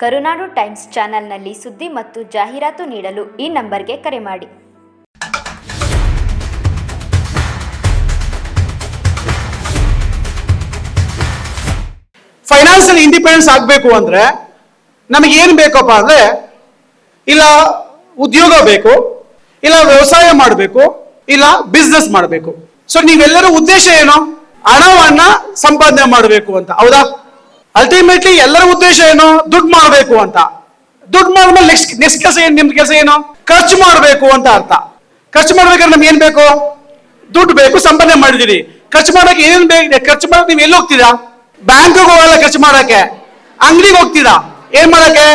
ಕರುನಾಡು times ಚಾನೆಲ್ನಲ್ಲಿ ಸುದ್ದಿ ಮತ್ತು ಜಾಹೀರಾತು ನೀಡಲು ಈ ನಂಬರ್ಗೆ ಕರೆ ಮಾಡಿ. ಫೈನಾನ್ಸಿಯಲ್ ಇಂಡಿಪೆಂಡೆನ್ಸ್ ಆಗಬೇಕು ಅಂದ್ರೆ ನಮಗೆ ಏನು ಬೇಕಪ್ಪ ಅಂದ್ರೆ ಇಲ್ಲ ಉದ್ಯೋಗ ಬೇಕು, ಇಲ್ಲ ವ್ಯವಸಾಯ ಮಾಡಬೇಕು, ಇಲ್ಲ ಬಿಸ್ನೆಸ್ ಮಾಡಬೇಕು. ಸೊ ನೀವೆಲ್ಲರ ಉದ್ದೇಶ ಏನು? ಹಣವನ್ನ ಸಂಪಾದನೆ ಮಾಡಬೇಕು ಅಂತ, ಹೌದಾ? ಅಲ್ಟಿಮೇಟ್ಲಿ ಎಲ್ಲರ ಉದ್ದೇಶ ಏನು? ದುಡ್ಡು ಮಾಡಬೇಕು ಅಂತ. ದುಡ್ಡು ಮಾಡಿದ್ಮೇಲೆ ನೆಕ್ಸ್ಟ್ ನೆಕ್ಸ್ಟ್ ಕೆಲಸ ಏನು? ನಿಮ್ದು ಕೆಲಸ ಏನು? ಖರ್ಚು ಮಾಡಬೇಕು ಅಂತ ಅರ್ಥ. ಖರ್ಚು ಮಾಡ್ಬೇಕಾದ್ರೆ ನಮ್ಗೆ ಏನ್ ಬೇಕು? ದುಡ್ಡು ಬೇಕು, ಸಂಪಾದನೆ ಮಾಡಿದೀರಿ ಖರ್ಚು ಮಾಡಕ್ಕೆ ಏನ್ ಬೇಕು ಖರ್ಚು ಮಾಡಕ್ಕೆ ನೀವು ಎಲ್ಲಿ ಹೋಗ್ತೀರಾ? ಬ್ಯಾಂಕ್ಗೆ ಹೋಗಲ್ಲ ಖರ್ಚು ಮಾಡಕ್ಕೆ. ಅಂಗಡಿಗೆ ಹೋಗ್ತೀರಾ? ಏನ್ ಮಾಡಕ್ಕೆ?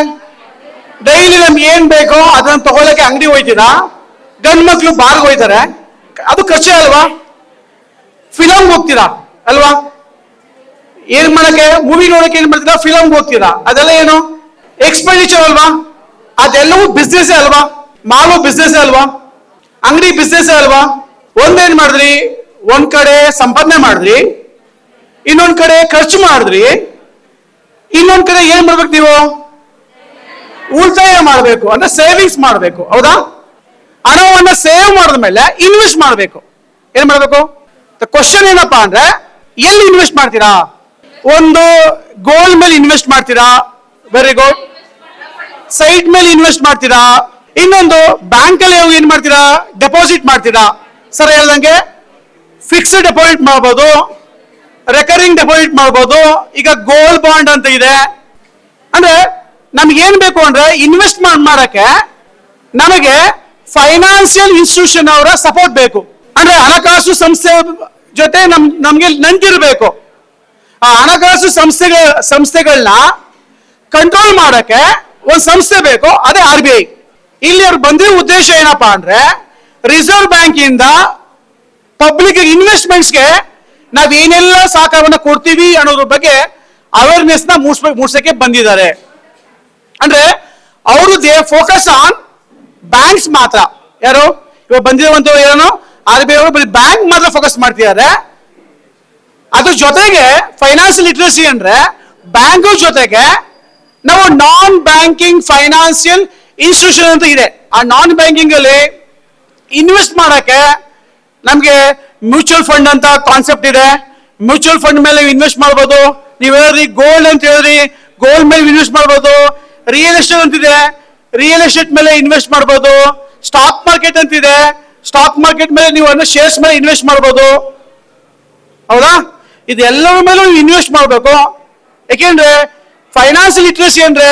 ಡೈಲಿ ನಮ್ಗೆ ಏನ್ ಬೇಕೋ ಅದನ್ನ ತಗೊಳಕ್ಕೆ ಅಂಗಡಿ ಹೋಯ್ತೀರಾ? ಗಂಡ್ ಮಕ್ಳು ಬಾರ್ಗೆ ಹೋಯ್ತಾರೆ. ಅದು ಖರ್ಚೇ ಅಲ್ವಾ? ಫಿಲಮ್ ಹೋಗ್ತೀರಾ? ಅಲ್ವಾ? ಏನ್ ಮಾಡಕ್ಕೆ? ಮೂವಿ ನೋಡಕ್ಕೆ ಏನ್ ಮಾಡ್ತೀರಾ? ಫಿಲಮ್ ಹೋಗ್ತೀರಾ? ಅದೆಲ್ಲ ಏನು? ಎಕ್ಸ್ಪೆಂಡಿಚರ್ ಅಲ್ವಾ? ಅದೆಲ್ಲವೂ ಬಿಸ್ನೆಸ್ ಅಲ್ವಾ? ಮಾಲು ಬಿಸ್ನೆಸ್ ಅಲ್ವಾ? ಅಂಗಡಿ ಬಿಸ್ನೆಸ್ ಅಲ್ವಾ? ಒಂದೇನ್ ಮಾಡಿದ್ರಿ? ಒಂದ್ ಕಡೆ ಸಂಪಾದನೆ ಮಾಡಿದ್ರಿ, ಇನ್ನೊಂದ್ ಕಡೆ ಖರ್ಚು ಮಾಡಿದ್ರಿ, ಇನ್ನೊಂದ್ ಕಡೆ ಏನ್ ಮಾಡ್ಬೇಕು ನೀವು? ಉಳಿತಾಯ ಮಾಡಬೇಕು, ಅಂದ್ರೆ ಸೇವಿಂಗ್ಸ್ ಮಾಡಬೇಕು, ಹೌದಾ? ಹಣವನ್ನ ಸೇವ್ ಮಾಡಿದ ಮೇಲೆ ಇನ್ವೆಸ್ಟ್ ಮಾಡಬೇಕು. ಏನ್ ಮಾಡಬೇಕು? ಕ್ವಶನ್ ಏನಪ್ಪಾ ಅಂದ್ರೆ, ಎಲ್ಲಿ ಇನ್ವೆಸ್ಟ್ ಮಾಡ್ತೀರಾ? ಒಂದು ಗೋಲ್ಡ್ ಮೇಲೆ ಇನ್ವೆಸ್ಟ್ ಮಾಡ್ತೀರಾ? ವೆರಿ ಗುಡ್ ಸೈಟ್ ಮೇಲೆ ಇನ್ವೆಸ್ಟ್ ಮಾಡ್ತೀರಾ? ಇನ್ನೊಂದು ಬ್ಯಾಂಕ್ ಅಲ್ಲಿ ಏನ್ ಮಾಡ್ತೀರಾ? ಡೆಪಾಸಿಟ್ ಮಾಡ್ತೀರಾ? ಸರ್ ಹೇಳ್ದಂಗೆ ಫಿಕ್ಸ್ಡ್ ಡೆಪಾಸಿಟ್ ಮಾಡ್ಬೋದು ರೆಕರಿಂಗ್ ಡೆಪಾಸಿಟ್ ಮಾಡ್ಬೋದು. ಈಗ ಗೋಲ್ಡ್ ಬಾಂಡ್ ಅಂತ ಇದೆ. ಅಂದ್ರೆ ನಮ್ಗೆ ಏನ್ ಬೇಕು ಅಂದ್ರೆ ಇನ್ವೆಸ್ಟ್ ಮಾಡಕ್ಕೆ ನಮಗೆ ಫೈನಾನ್ಸಿಯಲ್ ಇನ್ಸ್ಟಿಟ್ಯೂಷನ್ ಅವರ ಸಪೋರ್ಟ್ ಬೇಕು. ಅಂದ್ರೆ ಹಣಕಾಸು ಸಂಸ್ಥೆ ಜೊತೆ ನಮ್, ನಮ್ಗೆ ನಂಟಿರ್ಬೇಕು ಆ ಹಣಕಾಸು ಸಂಸ್ಥೆಗಳ ಸಂಸ್ಥೆಗಳನ್ನ ಕಂಟ್ರೋಲ್ ಮಾಡಕ್ಕೆ ಒಂದು ಸಂಸ್ಥೆ ಬೇಕು, ಅದೇ ಆರ್ ಬಿ ಐ ಇಲ್ಲಿ ಅವ್ರು ಬಂದಿರೋ ಉದ್ದೇಶ ಏನಪ್ಪಾ ಅಂದ್ರೆ ರಿಸರ್ವ್ ಬ್ಯಾಂಕ್ ಇಂದ ಪಬ್ಲಿಕ್ ಇನ್ವೆಸ್ಟ್ಮೆಂಟ್ಸ್ಗೆ ನಾವ್ ಏನೆಲ್ಲ ಸಹಕಾರವನ್ನ ಕೊಡ್ತೀವಿ ಅನ್ನೋದ್ರ ಬಗ್ಗೆ ಅವೇರ್ನೆಸ್ನ ಮೂಡ್ಸ್ಬೇಕು ಮೂಡ್ಸಕ್ಕೆ ಬಂದಿದ್ದಾರೆ. ಅಂದ್ರೆ, ಅವರು ದೇ ಫೋಕಸ್ ಆನ್ ಬ್ಯಾಂಕ್ಸ್ ಮಾತ್ರ. ಯಾರು? ಇವಾಗ ಬಂದಿರುವಂತ ಏನೋ ಆರ್ ಬಿ ಐ ಅವರು ಬರೀ ಬ್ಯಾಂಕ್ ಮಾತ್ರ ಫೋಕಸ್ ಮಾಡ್ತಿದ್ದಾರೆ. ಅದ್ರ ಜೊತೆಗೆ ಫೈನಾನ್ಸಿಯಲ್ ಲಿಟ್ರಸಿ ಅಂದ್ರೆ ಬ್ಯಾಂಕ್ ಜೊತೆಗೆ ನಾವು ನಾನ್ ಬ್ಯಾಂಕಿಂಗ್ ಫೈನಾನ್ಸಿಯಲ್ ಇನ್ಸ್ಟಿಟ್ಯೂಷನ್ ಅಂತ ಇದೆ. ಆ ನಾನ್ ಬ್ಯಾಂಕಿಂಗ್ ಅಲ್ಲಿ ಇನ್ವೆಸ್ಟ್ ಮಾಡಕ್ಕೆ ನಮ್ಗೆ ಮ್ಯೂಚುವಲ್ ಫಂಡ್ ಅಂತ ಕಾನ್ಸೆಪ್ಟ್ ಇದೆ. ಮ್ಯೂಚುವಲ್ ಫಂಡ್ ಮೇಲೆ ಇನ್ವೆಸ್ಟ್ ಮಾಡ್ಬೋದು. ನೀವು ಹೇಳ್ರಿ ಗೋಲ್ಡ್ ಅಂತ ಹೇಳ್ರಿ ಗೋಲ್ಡ್ ಮೇಲೆ ಇನ್ವೆಸ್ಟ್ ಮಾಡ್ಬೋದು. ರಿಯಲ್ ಎಸ್ಟೇಟ್ ಅಂತಿದೆ ರಿಯಲ್ ಎಸ್ಟೇಟ್ ಮೇಲೆ ಇನ್ವೆಸ್ಟ್ ಮಾಡ್ಬೋದು. ಸ್ಟಾಕ್ ಮಾರ್ಕೆಟ್ ಅಂತಿದೆ ಸ್ಟಾಕ್ ಮಾರ್ಕೆಟ್ ಮೇಲೆ ನೀವು ಅನ್ನೋ ಶೇರ್ಸ್ ಮೇಲೆ ಇನ್ವೆಸ್ಟ್ ಮಾಡ್ಬೋದು. ಹೌದಾ? ಇದೆಲ್ಲರ ಮೇಲೂ ಇನ್ವೆಸ್ಟ್ ಮಾಡಬೇಕು. ಯಾಕೆಂದ್ರೆ ಫೈನಾನ್ಸಿಯಲ್ ಲಿಟ್ರಸಿ ಅಂದ್ರೆ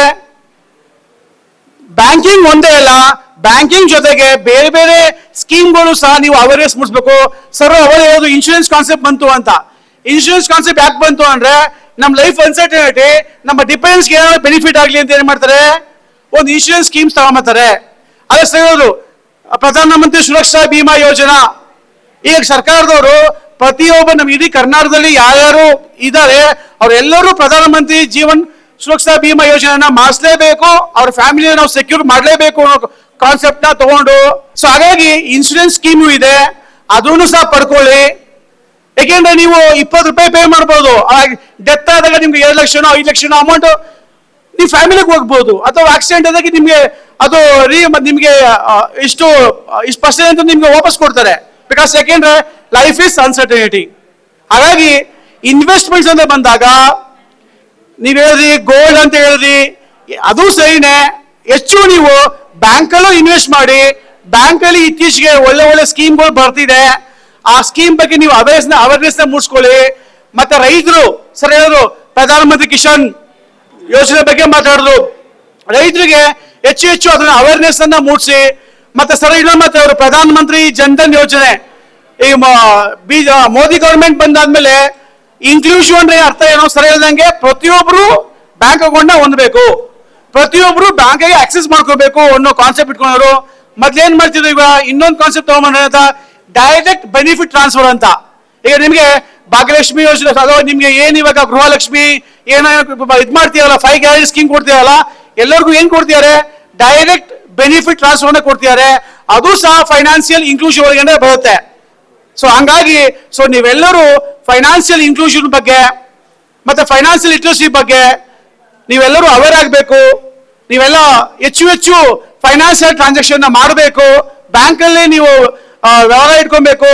ಬ್ಯಾಂಕಿಂಗ್ ಒಂದೇ ಅಲ್ಲ ಬ್ಯಾಂಕಿಂಗ್ ಜೊತೆಗೆ ಬೇರೆ ಬೇರೆ ಸ್ಕೀಮ್ಗಳು ಸಹ ನೀವು ಅವೇರ್ನೆಸ್ ಮೂಡಿಸ್ಬೇಕು. ಸರ್ ಅವರು ಹೇಳೋದು ಇನ್ಶೂರೆನ್ಸ್ ಕಾನ್ಸೆಪ್ಟ್ ಬಂತು ಅಂತ. ಇನ್ಶೂರೆನ್ಸ್ ಕಾನ್ಸೆಪ್ಟ್ ಯಾಕೆ ಬಂತು ಅಂದ್ರೆ ನಮ್ಮ ಲೈಫ್ ಅನ್ಸರ್ಟನಿಟಿ ನಮ್ಮ ಡಿಪೆಂಡೆನ್ಸ್ಗೆ ಏನಾದ್ರು ಬೆನಿಫಿಟ್ ಆಗಲಿ ಅಂತ ಏನ್ ಮಾಡ್ತಾರೆ? ಒಂದು ಇನ್ಶೂರೆನ್ಸ್ ಸ್ಕೀಮ್ಸ್ ತಗೊಂಬತ್ತಾರೆ ಅದೇ ಸರ್ ಹೇಳೋದು ಪ್ರಧಾನಮಂತ್ರಿ ಸುರಕ್ಷಾ ಭೀಮಾ ಯೋಜನಾ. ಈಗ ಸರ್ಕಾರದವರು ಪ್ರತಿಯೊಬ್ಬ ನಮ್ಮ ಇಡೀ ಕರ್ನಾಟಕದಲ್ಲಿ ಯಾರ್ಯಾರು ಇದ್ದಾರೆ ಅವರೆಲ್ಲರೂ ಪ್ರಧಾನಮಂತ್ರಿ ಜೀವನ್ ಸುರಕ್ಷಾ ಭೀಮಾ ಯೋಜನೆಯನ್ನ ಮಾಡಿಸ್ಲೇಬೇಕು, ಅವ್ರ ಫ್ಯಾಮಿಲಿ ನಾವು ಸೆಕ್ಯೂರ್ ಮಾಡಲೇಬೇಕು ಅನ್ನೋ ಕಾನ್ಸೆಪ್ಟ್ನ ತಗೊಂಡು. ಸೊ ಹಾಗಾಗಿ ಇನ್ಶೂರೆನ್ಸ್ ಸ್ಕೀಮು ಇದೆ ಅದನ್ನು ಸಹ ಪಡ್ಕೊಳ್ಳಿ. ಯಾಕೆಂದ್ರೆ ನೀವು ಇಪ್ಪತ್ತು ರೂಪಾಯಿ ಪೇ ಮಾಡ್ಬೋದು ಡೆತ್ ಆದಾಗ ನಿಮ್ಗೆ ಎರಡು ಲಕ್ಷನೋ, ಐದು ಲಕ್ಷನೋ ಅಮೌಂಟ್ ನೀವು ಫ್ಯಾಮಿಲಿಗೆ ಹೋಗ್ಬೋದು, ಅಥವಾ ಆಕ್ಸಿಡೆಂಟ್ ಆದಾಗ ನಿಮ್ಗೆ ಅದು ರೀ ನಿಮ್ಗೆ ಇಷ್ಟು ಇಷ್ಟು ಪರ್ಸೆಂಟ್ ಅಂತ ನಿಮ್ಗೆ ವಾಪಸ್ ಕೊಡ್ತಾರೆ. ಬಿಕಾಸ್ ಯಾಕೆಂದ್ರೆ ಲೈಫ್ ಇಸ್ ಅನ್ಸರ್ಟನಿಟಿ ಹಾಗಾಗಿ ಇನ್ವೆಸ್ಟ್ಮೆಂಟ್ಸ್ ಅಂತ ಬಂದಾಗ ನೀವ್ ಹೇಳಿದ್ರಿ ಗೋಲ್ಡ್ ಅಂತ ಹೇಳಿದ್ರಿ, ಅದು ಸರಿನೇ, ಹೆಚ್ಚು ನೀವು ಬ್ಯಾಂಕಲ್ಲೂ ಇನ್ವೆಸ್ಟ್ ಮಾಡಿ, ಬ್ಯಾಂಕಲ್ಲಿ ಇತ್ತೀಚೆಗೆ ಒಳ್ಳೆ ಒಳ್ಳೆ ಸ್ಕೀಮ್ಗಳು ಬರ್ತಿದೆ. ಆ ಸ್ಕೀಮ್ ಬಗ್ಗೆ ನೀವು ಅವೇರ್ನೆಸ್ ಅವೇರ್ನೆಸ್ ಮೂಡಿಸ್ಕೊಳ್ಳಿ. ಮತ್ತೆ ರೈತರು, ಸರ್ ಹೇಳಿದ್ರು ಪ್ರಧಾನಮಂತ್ರಿ ಕಿಸಾನ್ ಯೋಜನೆ ಬಗ್ಗೆ ಮಾತಾಡಿದ್ರು. ರೈತರಿಗೆ ಹೆಚ್ಚು ಹೆಚ್ಚು ಅದನ್ನ ಅವೇರ್ನೆಸ್ ಅನ್ನ ಮೂಡಿಸಿ. ಮತ್ತೆ ಸರ್ ಇನ್ನೊಂದು ಮತ್ತೆ ಅವರು ಪ್ರಧಾನ ಮಂತ್ರಿ ಜನ್ಧನ್ ಯೋಜನೆ. ಈ ಬೀಜ ಮೋದಿ ಗವರ್ಮೆಂಟ್ ಬಂದಾದ್ಮೇಲೆ ಇನ್ಕ್ಲೂಷನ್ ಅಂದ್ರೆ ಅರ್ಥ ಏನೋ ಸರಿ ಹೇಳ್ದಂಗೆ ಪ್ರತಿಯೊಬ್ರು ಬ್ಯಾಂಕ್ ಅಕೌಂಟ್ನ ಹೊಂದಬೇಕು. ಪ್ರತಿಯೊಬ್ರು ಬ್ಯಾಂಕ್ ಆಕ್ಸೆಸ್ ಮಾಡ್ಕೋಬೇಕು ಅನ್ನೋ ಕಾನ್ಸೆಪ್ಟ್ ಇಟ್ಕೊಂಡವರು ಮೊದ್ಲೇನ್ ಮಾಡ್ತಿದ್ರು ಈಗ ಇನ್ನೊಂದು ಕಾನ್ಸೆಪ್ಟ್ ತಗೊಂಡ್ ಡೈರೆಕ್ಟ್ ಬೆನಿಫಿಟ್ ಟ್ರಾನ್ಸ್ಫರ್ ಅಂತ. ಈಗ ನಿಮ್ಗೆ ಭಾಗ್ಯಲಕ್ಷ್ಮಿ ಯೋಜನೆ ಅಥವಾ ನಿಮ್ಗೆ ಏನ್ ಇವಾಗ ಗೃಹಲಕ್ಷ್ಮಿ, ಏನೋ ಇದ್ ಮಾಡ್ತೀರಲ್ಲ ಫೈವ್ ಗ್ಯಾರೇಜ್ ಸ್ಕೀಮ್ ಕೊಡ್ತೀರಲ್ಲ, ಎಲ್ಲರಿಗೂ ಏನ್ ಕೊಡ್ತಿದ್ದಾರೆ? ಡೈರೆಕ್ಟ್ ಬೆನಿಫಿಟ್ ಟ್ರಾನ್ಸ್ಫರ್ ಕೊಡ್ತಿದ್ದಾರೆ. ಅದು ಸಹ ಫೈನಾನ್ಸಿಯಲ್ ಇನ್ಕ್ಲೂಷನ್ ಒಳಗಡೆ ಬರುತ್ತೆ. ಸೊ ಹಂಗಾಗಿ ಸೊ ನೀವೆಲ್ಲರೂ ಫೈನಾನ್ಷಿಯಲ್ ಇನ್ಕ್ಲೂಷನ್ ಬಗ್ಗೆ ಮತ್ತೆ ಫೈನಾನ್ಸಿಯಲ್ ಲಿಟ್ರಸಿ ಬಗ್ಗೆ ನೀವೆಲ್ಲರೂ ಅವೇರ್ ಆಗಬೇಕು. ನೀವೆಲ್ಲ ಹೆಚ್ಚು ಹೆಚ್ಚು ಫೈನಾನ್ಷಿಯಲ್ ಟ್ರಾನ್ಸಾಕ್ಷನ್ ಮಾಡಬೇಕು. ಬ್ಯಾಂಕಲ್ಲಿ ನೀವು ವ್ಯವಹಾರ ಇಟ್ಕೊಬೇಕು.